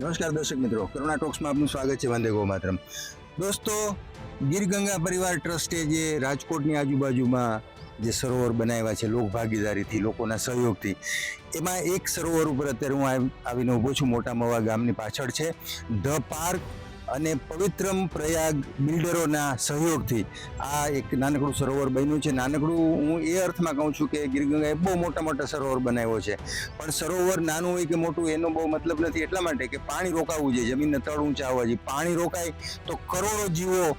નમસ્કાર દર્શક મિત્રો, કરુણા ટોક્સમાં આપનું સ્વાગત છે વંદે ગો માતરમ દોસ્તો, ગીરગંગા પરિવાર ટ્રસ્ટે જે રાજકોટની આજુબાજુમાં જે સરોવર બનાવ્યા છે, લોક ભાગીદારીથી, લોકોના સહયોગથી, એમાં એક સરોવર ઉપર અત્યારે હું આવ- આવીને ઊભો છું. મોટા મવા ગામની પાછળ છે. ધ પાર્ક અને પવિત્રમ પ્રયાગ બિલ્ડરોના સહયોગથી આ એક નાનકડું સરોવર બન્યું છે. નાનકડું હું એ અર્થમાં કહું છું કે ગીર એ બહુ મોટા મોટા સરોવર બનાવ્યો છે. પણ સરોવર નાનું હોય કે મોટું એનો બહુ મતલબ નથી. એટલા માટે કે પાણી રોકાવું જોઈએ. જમીનને તળ ઊંચા આવવા જોઈએ. પાણી રોકાય તો કરોડો જીવો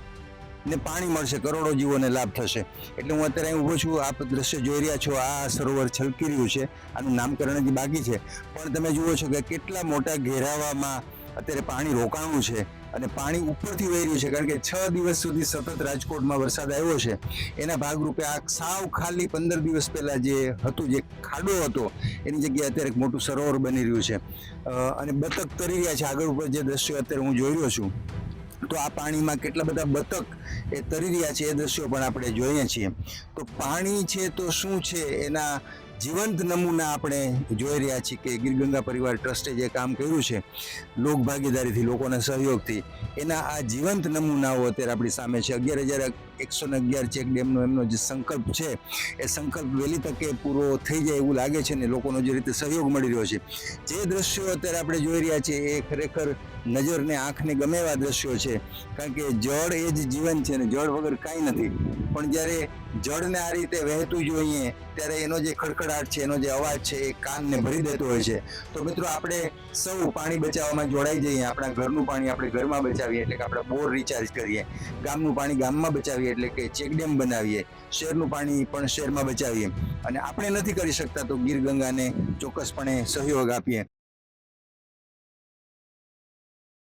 ને પાણી મળશે. કરોડો જીવોને લાભ થશે. એટલે હું અત્યારે ઊભો છું. આપ દ્રશ્ય જોઈ રહ્યા છો. આ સરોવર છલકી રહ્યું છે. આનું નામકરણ હજી બાકી છે. પણ તમે જુઓ છો કે કેટલા મોટા ઘેરાવામાં અત્યારે પાણી રોકાણું છે. અને પાણી ઉપરથી વહી રહ્યું છે. કારણ કે છ દિવસ સુધી સતત રાજકોટમાં વરસાદ આવ્યો છે. એના ભાગરૂપે આ સાવ ખાલી પંદર દિવસ પહેલાં જે હતું, જે ખાડો હતો, એની જગ્યાએ અત્યારે એક મોટું સરોવર બની રહ્યું છે. અને બતક તરી રહ્યા છે. આગળ ઉપર જે દ્રશ્યો અત્યારે હું જોઈ રહ્યો છું, તો આ પાણીમાં કેટલા બધા બતક એ તરી રહ્યા છે, એ દ્રશ્યો પણ આપણે જોઈએ છીએ. તો પાણી છે તો શું છે? એના જીવંત નમૂના આપણે જોઈ રહ્યા છીએ કે ગીરગંગા પરિવાર ટ્રસ્ટે જે કામ કર્યું છે, લોક ભાગીદારીથી, લોકોના સહયોગથી, એના આ જીવંત નમૂનાઓ અત્યારે આપણી સામે છે. અગિયાર હજાર એકસો ને અગિયાર ચેક ડેમનો એમનો જે સંકલ્પ છે, એ સંકલ્પ વહેલી તકે પૂરો થઈ જાય એવું લાગે છે ને લોકોનો જે રીતે સહયોગ મળી રહ્યો છે. જે દ્રશ્યો અત્યારે આપણે જોઈ રહ્યા છીએ એ ખરેખર નજરને, આંખને ગમે એવા દ્રશ્યો છે. કારણ કે જળ એ જ જીવન છે ને જળ વગર કાંઈ નથી. પણ જ્યારે જળને આ રીતે વહેતું જોઈએ, ત્યારે એનો જે ખડખડાટ છે, એનો જે અવાજ છે, એ કાનને ભરી દેતો હોય છે. તો મિત્રો, આપણે સૌ પાણી બચાવવામાં જોડાઈ જઈએ, આપણા ઘરનું પાણી આપણે ઘરમાં બચાવીએ, એટલે કે આપણે બોર રિચાર્જ કરીએ. ગામનું પાણી ગામમાં બચાવીએ, એટલે કે ચેકડેમ બનાવીએ, શહેરનું પાણી પણ શહેરમાં બચાવીએ. અને આપણે નથી કરી શકતા તો ગીર ગંગાને ચોક્કસપણે સહયોગ આપીએ.